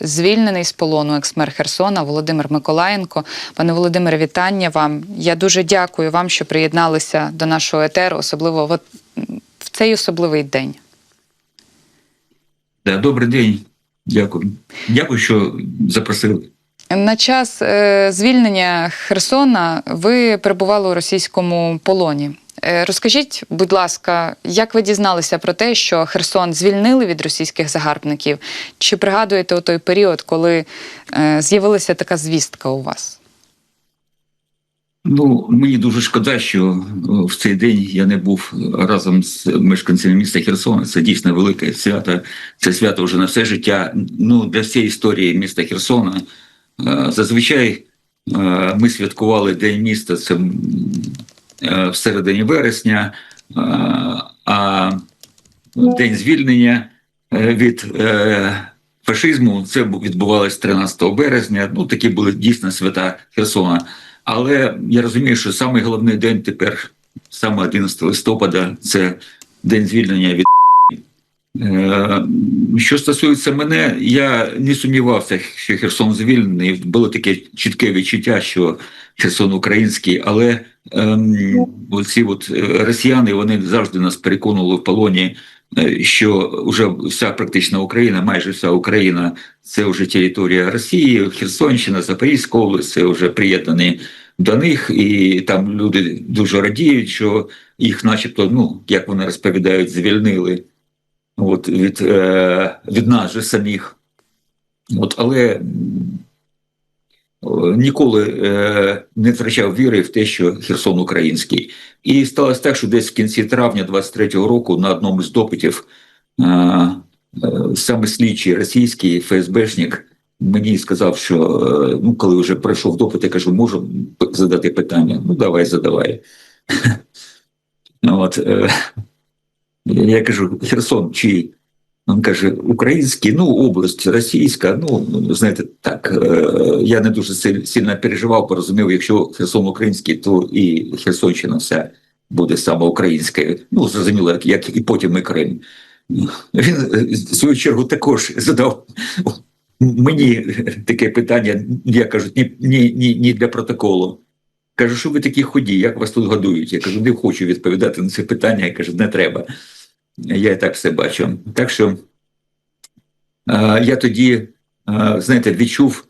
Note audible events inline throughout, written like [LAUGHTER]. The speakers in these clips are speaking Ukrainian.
звільнений з полону екс-мер Херсона Володимир Миколаєнко. Пане Володимире, вітання вам. Я дуже дякую вам, що приєдналися до нашого етеру, особливо от в цей особливий день. Да, добрий день. Дякую. Дякую, що запросили. На час е, звільнення Херсона ви перебували у російському полоні. Е, розкажіть, будь ласка, як ви дізналися про те, що Херсон звільнили від російських загарбників? Чи пригадуєте у той період, коли е, з'явилася така звістка у вас? Ну, мені дуже шкода, що в цей день я не був разом з мешканцями міста Херсона. Це дійсно велике свято. Це свято вже на все життя. Ну, для всієї історії міста Херсона. Е, Зазвичай е, ми святкували День міста це е, в середині вересня, е, а День звільнення е, від е, фашизму це відбувалося 13 березня. Ну, такі були дійсно свята Херсона. Але я розумію, що самий головний день тепер, саме 11 листопада, це день звільнення від. Е, Що стосується мене, я не сумнівався, що Херсон звільнений. Було таке чітке відчуття, що Херсон український, але ем, оці от е, росіяни вони завжди нас переконували в полоні, е, що вже вся практично Україна, майже вся Україна, це вже територія Росії, Херсонщина, Запорізька область, це вже приєднані до них, і там люди дуже радіють, що їх, начебто, ну як вони розповідають, звільнили от, від, е, від нас же самих. От, але ніколи е, не втрачав віри в те, що Херсон український. І сталося так, що десь в кінці травня 23-го року на одному з допитів е, е, саме слідчий російський ФСБшник мені сказав, що е, ну, коли вже пройшов допит, я кажу, можу задати питання? Ну, давай, задавай. [LAUGHS] От, е, я кажу, Херсон чий? Він каже, український, ну, область російська. Ну, знаєте, так, е, я не дуже сильно переживав, порозумів, якщо Херсон український, то і Херсонщина вся буде саме українською. Ну, зрозуміло, як, і потім і Крим. Він, в свою чергу, також задав мені таке питання, я кажу, ні, ні, ні, ні для протоколу. Кажу, що ви такі ході, як вас тут годують? Я кажу, не хочу відповідати на це питання. Я кажу, не треба. Я і так все бачу. Так що е, я тоді, е, знаєте, відчув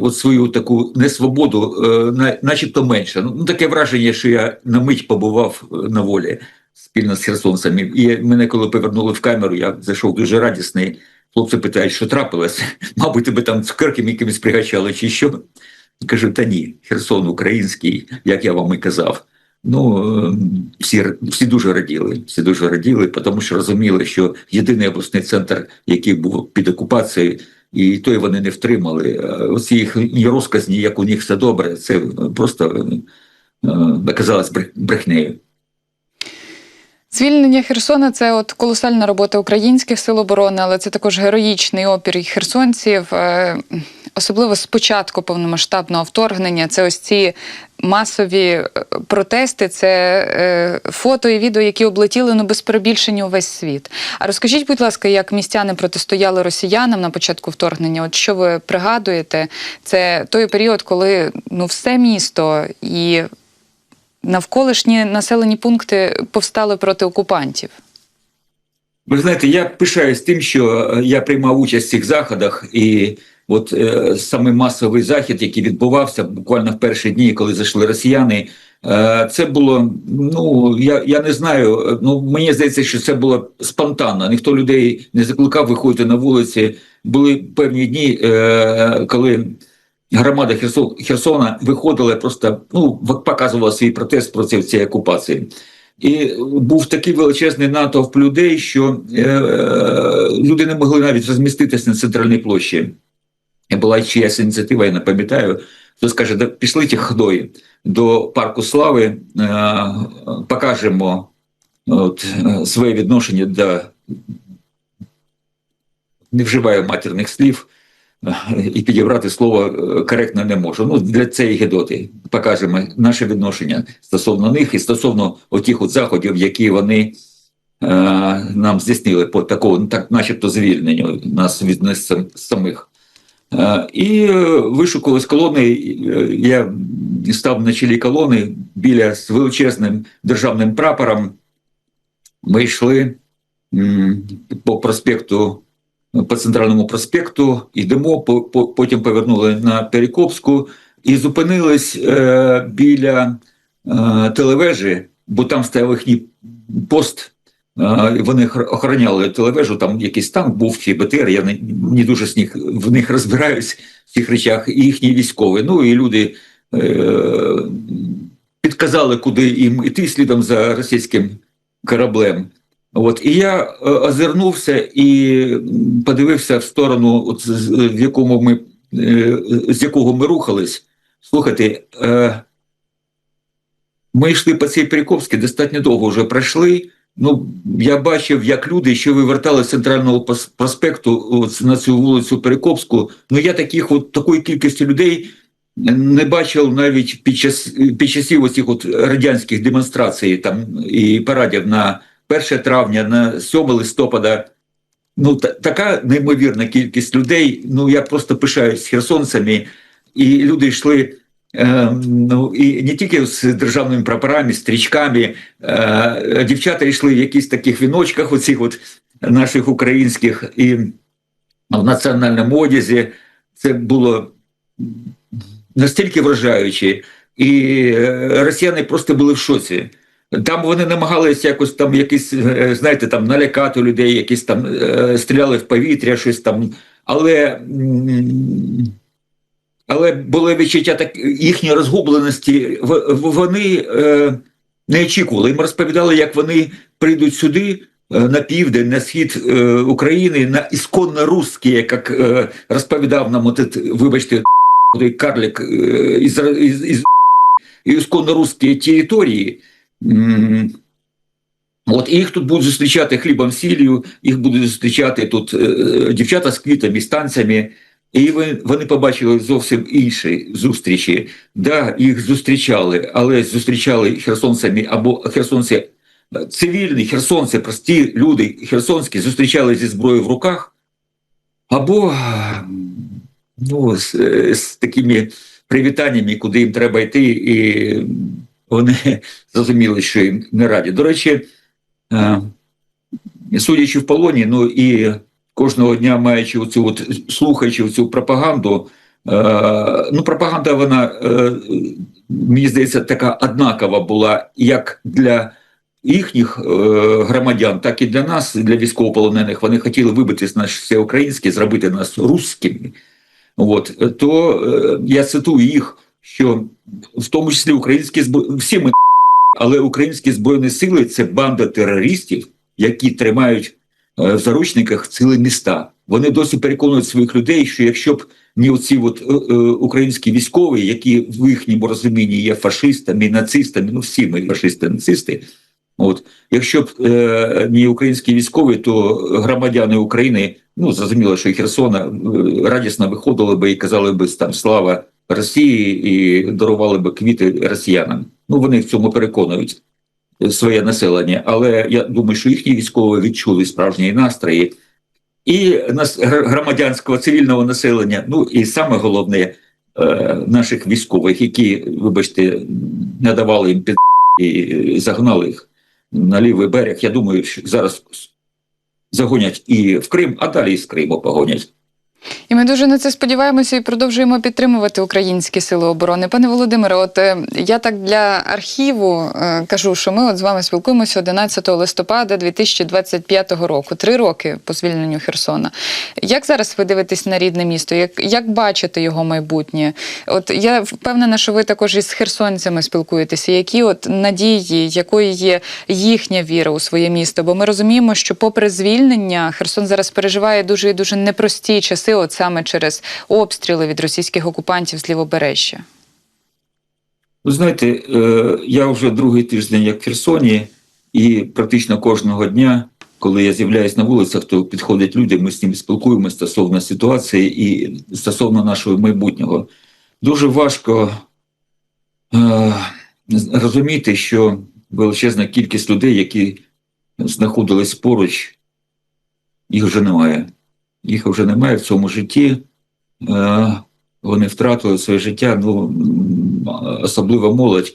от свою таку несвободу, е, начебто менше. Ну, таке враження, що я на мить побував е, на волі спільно з херсонцями. І мене, коли повернули в камеру, я зайшов дуже радісний. Хлопці питають, що трапилось? [LAUGHS] Мабуть, тебе там цукерками якимись пригачали, чи що? Кажу, та ні, Херсон український, як я вам і казав. Ну, е, всі, всі дуже раділи, всі дуже раділи, тому що розуміли, що єдиний обласний центр, який був під окупацією, і той вони не втримали. Е, Оці їхні розказні, як у них все добре, це просто е, оказалось брех- брехнею. Звільнення Херсона це от колосальна робота українських сил оборони, але це також героїчний опір херсонців. Е, Особливо з початку повномасштабного вторгнення. Це ось ці масові е, протести, це е, фото і відео, які облетіли ну без перебільшення увесь світ. А розкажіть, будь ласка, як містяни протистояли росіянам на початку вторгнення? От що ви пригадуєте? Це той період, коли ну все місто і навколишні населені пункти повстали проти окупантів. Ви знаєте, я пишаюсь тим, що е, я приймав участь в цих заходах, і от е, саме масовий захід, який відбувався буквально в перші дні, коли зайшли росіяни, е, це було. Ну я, я не знаю. е, Ну мені здається, що це було спонтанно. Ніхто людей не закликав виходити на вулиці. Були певні дні, е, коли. Громада Херсон, Херсона виходила просто ну показувала свій протест проти цієї окупації. І був такий величезний натовп людей, що е, люди не могли навіть розміститися на центральній площі. Була чиясь ініціатива, я не пам'ятаю. Хто скаже, да пішліть ходою до парку слави, е, покажемо от, е, своє відношення до не вживаю матерних слів [LAUGHS] і підібрати слово е, коректно не можу. Ну, для цієї гедоти покажемо наше відношення стосовно них і стосовно отих от заходів, які вони е, нам здійснили по такому, так, начебто, звільненню нас від нас самих. Е, І е, вишукувались колони. Я став на чолі колони біля з величезним державним прапором. Ми йшли по проспекту, по центральному проспекту, йдемо, по- по- потім повернули на Перекопську і зупинились е, біля е, телевежі, бо там стояв їхній пост. Е, Вони охороняли телевежу, там якийсь танк був чи БТР, я не, не дуже з них, в них розбираюсь в цих речах, і їхні військові. Ну і люди е, підказали, куди їм іти слідом за російським кораблем. От і я е, озирнувся і подивився в сторону, от, в якому ми е, з якого ми рухались. Слухайте, е, ми йшли по цій Перекопській, достатньо довго вже пройшли. Ну, я бачив, як люди, що вивертали з центрального проспекту от, на цю вулицю Перекопську. Ну я таких от такої кількості людей не бачив навіть під час під часів оцих от радянських демонстрацій там і парадів на 1 травня, на 7 листопада. Ну, та, така неймовірна кількість людей. Ну я просто пишаюсь херсонцями, і люди йшли. Е, ну і не тільки з державними прапорами, стрічками, е, дівчата йшли в якісь таких віночках, оцих от наших українських, і в національному одязі. Це було настільки вражаюче, і е, росіяни просто були в шоці. Там вони намагалися якось там якісь, е, знаєте, там налякати людей, якісь там е, стріляли в повітря, щось там. Але, але було відчуття так їхньої розгубленості. Вони е, не очікували. Їм розповідали, як вони прийдуть сюди. На південь, на схід е, України, на ісконно русські, як е, розповідав нам, от, вибачте, той карлик е, із, із, із ісконно русські території. От їх тут будуть зустрічати хлібом сіллю, їх будуть зустрічати тут е, дівчата з квітами, з танцями. І вони побачили зовсім інші зустрічі. Да, їх зустрічали, але зустрічали херсонцями або херсонці е, цивільні, херсонці, прості люди херсонські зустрічали зі зброєю в руках, або ну, з, е, з такими привітаннями, куди їм треба йти, і вони зрозуміли, що їм не раді. До речі, е, судячи в полоні, ну і кожного дня маючи оцю от, слухаючи цю пропаганду, е, ну, пропаганда, вона, е, мені здається, така однакова була як для їхніх громадян, так і для нас, для військовополонених. Вони хотіли вибити з нас все українське, зробити нас русскими. От, то я цитую їх, що в тому числі українські збро... всі ми, [LAUGHS] але українські збройні сили це банда терористів, які тримають е, в заручниках цілі міста. Вони досі переконують своїх людей, що якщо б не оці от, е, е, українські військові, які в їхньому розумінні є фашистами, нацистами, ну всі ми фашисти, нацисти. От якщо б е, не українські військові, то громадяни України, ну зрозуміло, що Херсона е, радісно виходили би і казали би там слава Росії і дарували би квіти росіянам. Ну вони в цьому переконують своє населення, але я думаю, що їхні військові відчули справжні настрої і нас громадянського цивільного населення. Ну і саме головне е, наших військових, які, вибачте, не давали їм під і загнали їх на лівий берег. Я думаю, що зараз загонять і в Крим, а далі і з Криму погонять. І ми дуже на це сподіваємося і продовжуємо підтримувати українські сили оборони. Пане Володимире, от е, я так для архіву е, кажу, що ми от з вами спілкуємося 11 листопада 2025 року, три роки по звільненню Херсона. Як зараз ви дивитесь на рідне місто? Як, як бачите його майбутнє? От я впевнена, що ви також із херсонцями спілкуєтеся. Які от надії, якою є їхня віра у своє місто? Бо ми розуміємо, що попри звільнення Херсон зараз переживає дуже і дуже непрості часи, от саме через обстріли від російських окупантів з лівобережжя. Ви знаєте, е, я вже другий тиждень як в Херсоні, і практично кожного дня, коли я з'являюсь на вулицях, то підходять люди, ми з ними спілкуємося стосовно ситуації і стосовно нашого майбутнього. Дуже важко е, розуміти, що величезна кількість людей, які знаходились поруч, їх вже немає. Їх вже немає в цьому житті. е, вони втратили своє життя, ну особливо молодь.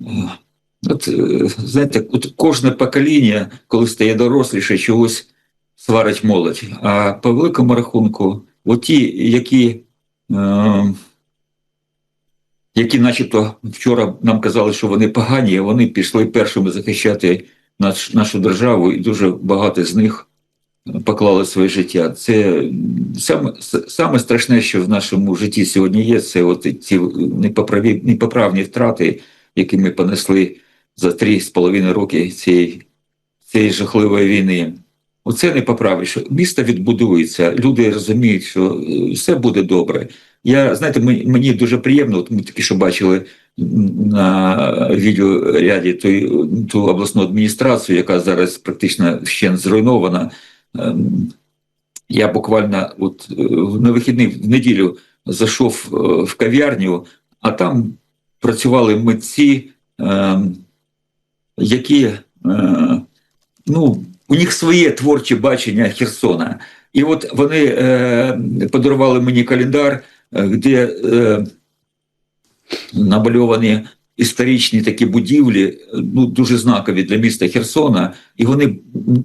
Е, От, е, знаєте, от кожне покоління, коли стає доросліше, чогось сварить молодь. А по великому рахунку, от ті, які, які начебто вчора нам казали, що вони погані, вони пішли першими захищати наш, нашу державу, і дуже багато з них поклали своє життя. Це саме, саме страшне, що в нашому житті сьогодні є, це от ці непоправі, непоправні втрати, які ми понесли за три з половиною роки цієї, цієї жахливої війни. Оце не поправиш. Місто відбудується, люди розуміють, що е, все буде добре. Я знаєте, мені дуже приємно. От ми тільки що бачили на відеоряді ту, ту обласну адміністрацію, яка зараз практично ще зруйнована. Ем, Я буквально от е, на вихідний в неділю зайшов е, в кав'ярню, а там працювали митці, ем, які е, ну, у них своє творче бачення Херсона. І от вони подарували мені календар, де намальовані історичні такі будівлі, ну дуже знакові для міста Херсона, і вони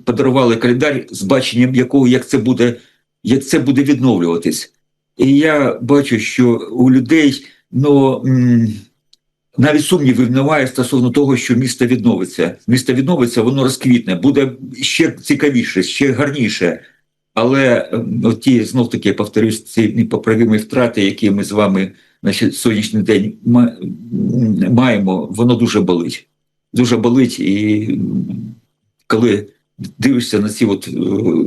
подарували календар з баченням якого як це буде, як це буде відновлюватись. І я бачу, що у людей ну навіть сумнівів немає стосовно того, що місто відновиться. Місто відновиться, воно розквітне, буде ще цікавіше, ще гарніше. Але ті знов таки я повторюсь, ці непоправимі втрати, які ми з вами на сьогоднішній день ма- м, маємо, воно дуже болить. Дуже болить, і коли дивишся на ці от е,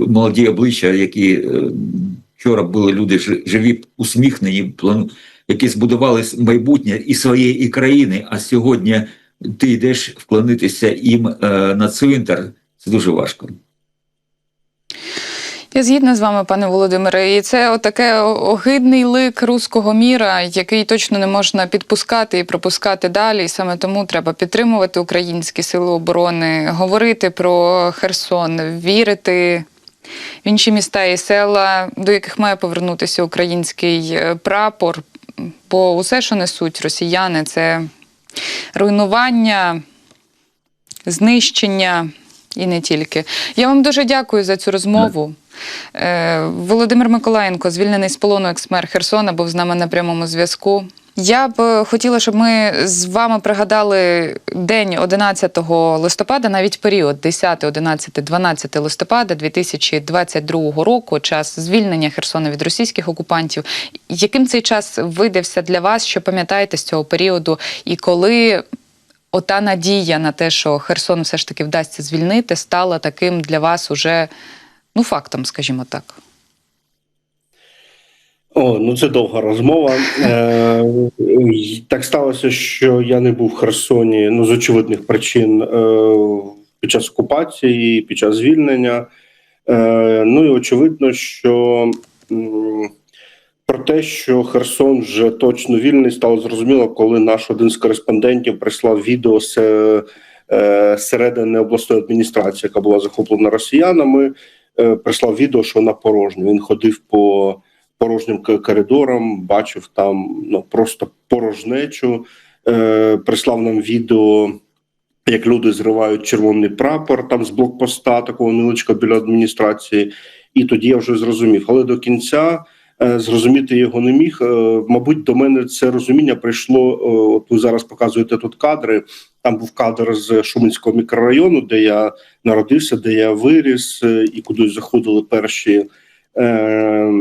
молоді обличчя, які е, вчора були люди живі, усміхнені, які збудували майбутнє і своєї і країни, а сьогодні ти йдеш вклонитися їм е, на цвинтар, це дуже важко. Я згідна з вами, пане Володимире, і це отаке огидний лик руського міра, який точно не можна підпускати і пропускати далі. І саме тому треба підтримувати українські сили оборони, говорити про Херсон, вірити в інші міста і села, до яких має повернутися український е, прапор. Бо усе, що несуть росіяни, це руйнування, знищення і не тільки. Я вам дуже дякую за цю розмову. Е, Володимир Миколаєнко, звільнений з полону екс-мер Херсона, був з нами на прямому зв'язку. Я б е, хотіла, щоб ми з вами пригадали день 11 листопада, навіть період 10, 11, 12 листопада 2022 року, час звільнення Херсона від російських окупантів. Яким цей час видався для вас? Що пам'ятаєте з цього періоду? І коли ота надія на те, що Херсон все ж таки вдасться звільнити, стала таким для вас уже ну фактом, скажімо так. О, ну це довга розмова. Е, так сталося, що я не був в Херсоні ну, з очевидних причин е, під час окупації, під час звільнення. Е, ну і очевидно, що про те, що Херсон вже точно вільний, стало зрозуміло, коли наш один з кореспондентів прислав відео з е, середини обласної адміністрації, яка була захоплена росіянами. Е, прислав відео, що вона порожня. Він ходив по порожнім коридорам, бачив там ну просто порожнечу. Е, прислав нам відео, як люди зривають червоний прапор там з блокпоста, такого невеличкого біля адміністрації. І тоді я вже зрозумів. Але до кінця зрозуміти його не міг. Е, мабуть, до мене це розуміння прийшло. е, от ви зараз показуєте тут кадри. Там був кадр з Шуменського мікрорайону, де я народився, де я виріс, е, і куди заходили перші е, е,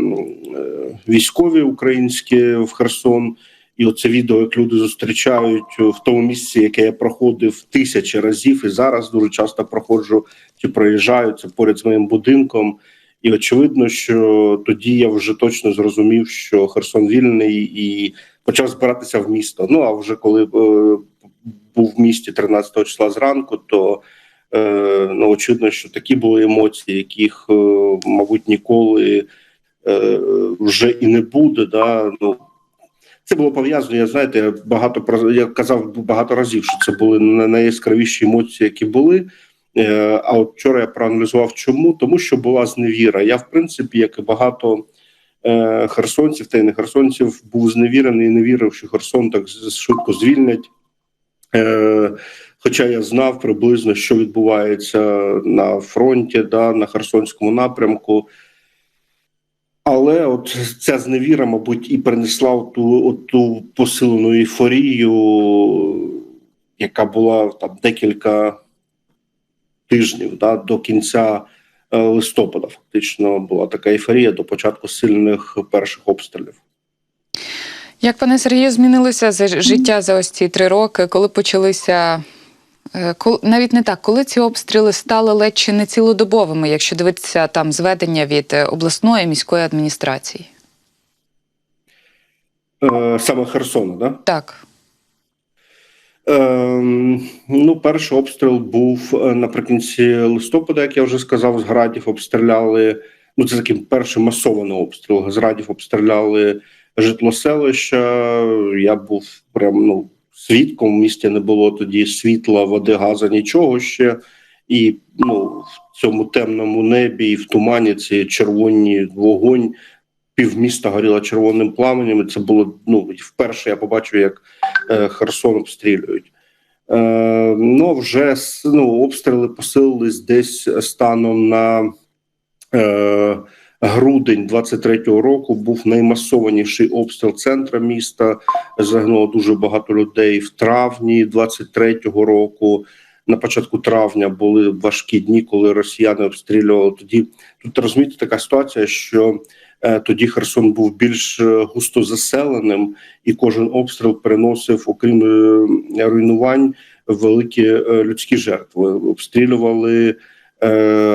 військові українські в Херсон. І оце відео, як люди зустрічають в тому місці, яке я проходив тисячі разів, і зараз дуже часто проходжу чи проїжджаю це поряд з моїм будинком. І очевидно, що тоді я вже точно зрозумів, що Херсон вільний і почав збиратися в місто. Ну а вже коли е, був в місті 13 числа зранку, то е, ну очевидно, що такі були емоції, яких, е, мабуть, ніколи е, вже і не буде. Да? Ну, це було пов'язано. Я знаєте, багато я казав багато разів, що це були на- найяскравіші емоції, які були. Е, А от вчора я проаналізував, чому тому, що була зневіра. Я, в принципі, як і багато е, херсонців та й не херсонців був зневірений і не вірив, що Херсон так швидко звільнять. Е, Хоча я знав приблизно, що відбувається на фронті, да, на Херсонському напрямку. Але от ця зневіра, мабуть, і принесла ту, ту посилену ейфорію, яка була там декілька тижнів да, до кінця е, листопада. Фактично була така ейфорія до початку сильних перших обстрілів. Як пане Сергію, змінилося за життя за ось ці три роки, коли почалися. е, Навіть не так, коли ці обстріли стали ледь чи не цілодобовими, якщо дивитися там зведення від е, обласної міської адміністрації. Саме Херсона, да? Так. Ем, ну, перший обстріл був е, наприкінці листопада, як я вже сказав, з градів обстріляли. Ну, це такий перший масований обстріл. З градів обстріляли житло селища. Я був прям ну, свідком. В місті не було тоді світла, води, газу, нічого ще. І ну, в цьому темному небі і в тумані ці червоні вогонь. Півміста горіло червоним пламенем. і Це було ну вперше. Я побачив, як е, Херсон обстрілюють. Е, ну вже ну, обстріли посилились десь станом на е, грудень 23-го року. Був наймасованіший обстріл центра міста. Загинуло дуже багато людей в травні 23-го року. На початку травня були важкі дні, коли росіяни обстрілювали. Тоді тут розумієте, така ситуація, що тоді Херсон був більш е, густо заселеним, і кожен обстріл приносив, окрім е, руйнувань, великі е, людські жертви. Обстрілювали е,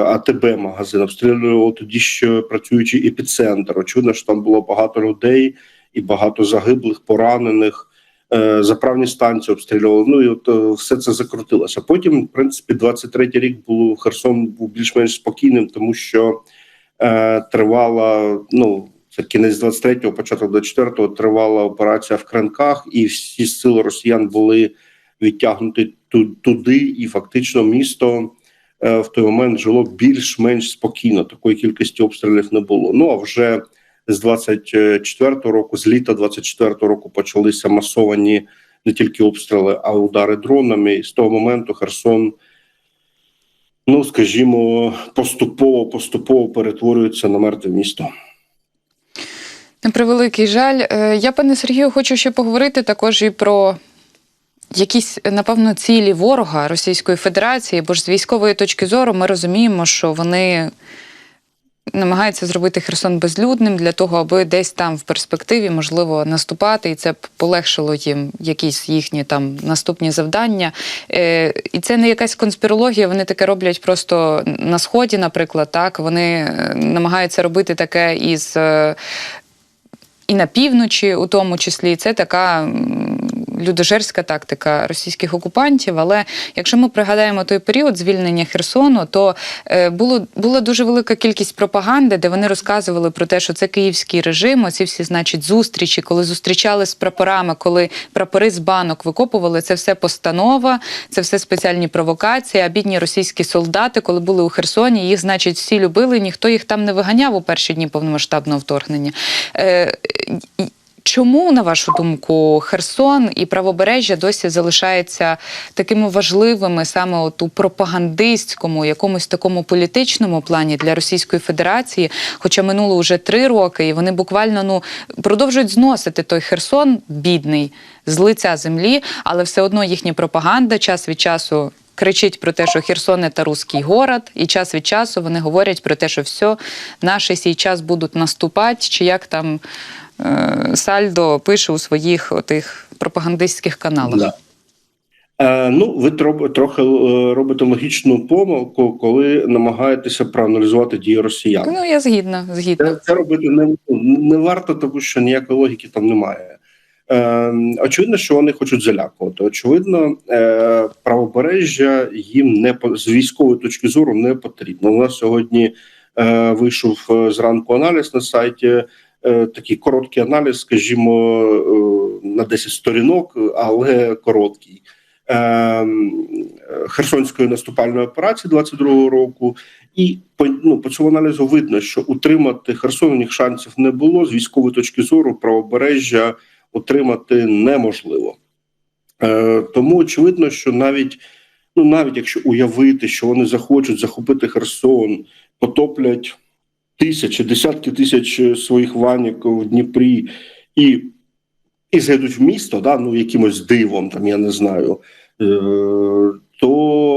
АТБ магазин, обстрілювали тоді ще працюючий епіцентр. Очевидно, що там було багато людей і багато загиблих, поранених. Е, Заправні станції обстрілювали. Ну і от е, все це закрутилося. Потім, в принципі, 23-й рік був Херсон був більш-менш спокійним, тому що е, тривала ну це кінець 23-го, початок 24-го, тривала операція в Кренках, і всі сили росіян були відтягнуті туди, і фактично місто е, в той момент жило більш-менш спокійно. Такої кількості обстрілів не було. Ну а вже з 24-го року, з літа 24-го року почалися масовані не тільки обстріли, а удари дронами. І з того моменту Херсон. Ну, скажімо, поступово поступово перетворюється на мертве місто. На превеликий жаль. Е, Я, пане Сергію, хочу ще поговорити також і про якісь, напевно, цілі ворога Російської Федерації, бо ж з військової точки зору ми розуміємо, що вони намагаються зробити Херсон безлюдним для того, аби десь там в перспективі можливо наступати, і це б полегшило їм якісь їхні там наступні завдання. Е, і це не якась конспірологія. Вони таке роблять просто на сході, наприклад. Так вони е, намагаються робити таке із. е, і на півночі, у тому числі, це така людожерська тактика російських окупантів. Але якщо ми пригадаємо той період звільнення Херсону, то е, було була дуже велика кількість пропаганди, де вони розказували про те, що це київський режим. Оці всі, значить, зустрічі, коли зустрічали з прапорами, коли прапори з банок викопували, це все постанова, це все спеціальні провокації. А бідні російські солдати, коли були у Херсоні, їх, значить, всі любили, ніхто їх там не виганяв у перші дні повномасштабного вторгнення. Чому, на вашу думку, Херсон і правобережжя досі залишаються такими важливими саме от у пропагандистському, якомусь такому політичному плані для Російської Федерації? Хоча минуло вже три роки, і вони буквально ну продовжують зносити той Херсон, бідний, з лиця землі, але все одно їхня пропаганда час від часу. Кричить про те, що Херсон – це русський город, і час від часу вони говорять про те, що все, наші сій час будуть наступати, чи як там Сальдо пише у своїх отих пропагандистських каналах. Да. Е, ну, ви тро- трохи е, робите логічну помилку, коли намагаєтеся проаналізувати дії росіян. Ну, я згідна, згідна. Це, це робити не, не варто, тому що ніякої логіки там немає. Е, очевидно, що вони хочуть залякувати. Очевидно, е, правобережжя їм не з військової точки зору не потрібно. У нас сьогодні е, вийшов е, зранку аналіз на сайті. Е, Такий короткий аналіз, скажімо, е, на 10 сторінок, але короткий. Е, Херсонської наступальної операції 22-го року, і по ну по цьому аналізу видно, що утримати Херсон у них шансів не було з військової точки зору. Правобережжя утримати неможливо. Е, тому очевидно, що навіть ну навіть якщо уявити, що вони захочуть захопити Херсон, потоплять тисячі, десятки тисяч своїх ванік в Дніпрі і, і зайдуть в місто, да, ну якимось дивом, там я не знаю, е, то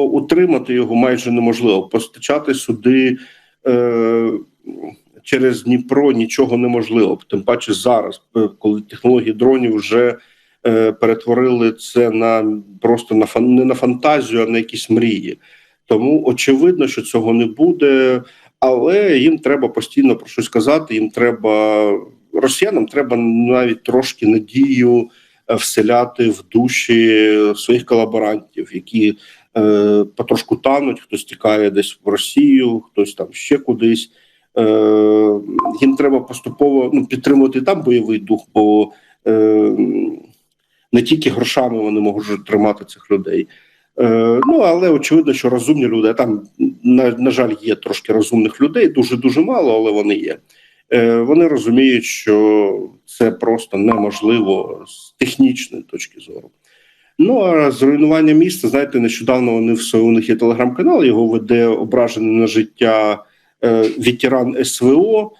утримати його майже неможливо. Постачати сюди е, через Дніпро нічого неможливо. Тим паче зараз, е, коли технології дронів вже е, перетворили це на просто на фан, не на фантазію, а на якісь мрії. Тому очевидно, що цього не буде, але їм треба постійно про щось казати. Їм треба росіянам треба навіть трошки надію е, вселяти в душі своїх колаборантів, які е, потрошку тануть, хтось тікає десь в Росію, хтось там ще кудись. Е, їм треба поступово ну, підтримувати там бойовий дух, бо е, не тільки грошами вони можуть тримати цих людей. Е, ну але очевидно, що розумні люди там на, на жаль є трошки розумних людей, дуже дуже мало, але вони є. Е, вони розуміють, що це просто неможливо з технічної точки зору. Ну а зруйнування міста, знаєте, нещодавно вони в у них є телеграм-канал, його веде ображений на життя е, ветеран СВО,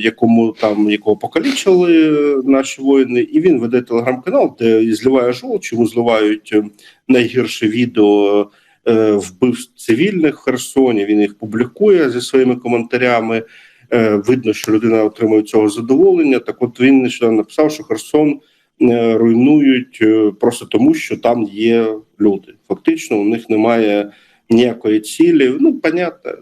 якому там якого покалічили наші воїни, і він веде телеграм-канал, де зливає жолч, йому зливають е, найгірше відео е, вбивств цивільних в Херсоні. Він їх публікує зі своїми коментарями. Е, видно, що людина отримує цього задоволення. Так, от він нещодавно написав, що Херсон е, руйнують е, просто тому, що там є люди. Фактично, у них немає ніякої цілі. Ну, понятно.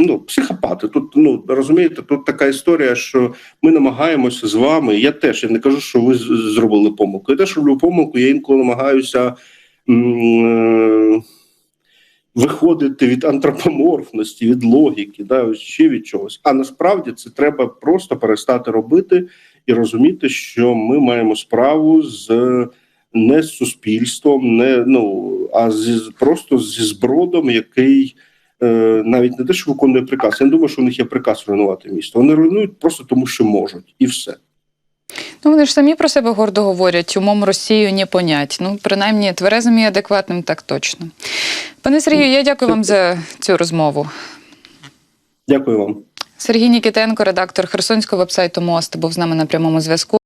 Ну, психопати. Тут ну розумієте, тут така історія, що ми намагаємося з вами. Я теж я не кажу, що ви зробили помилку. Я теж роблю помилку. Я інколи намагаюся е, виходити від антропоморфності, від логіки, да, ще від чогось. А насправді це треба просто перестати робити і розуміти, що ми маємо справу з не з суспільством, не ну а зі просто зі збродом, який навіть не те, що виконує приказ. Я не думаю, що у них є приказ руйнувати місто. Вони руйнують просто тому, що можуть, і все. Ну, вони ж самі про себе гордо говорять, умом Росію не понять. Ну, принаймні, тверезим і адекватним так точно. Пане Сергію, я дякую вам за цю розмову. Дякую вам. Сергій Нікітенко, редактор Херсонського вебсайту Мост, був з нами на прямому зв'язку.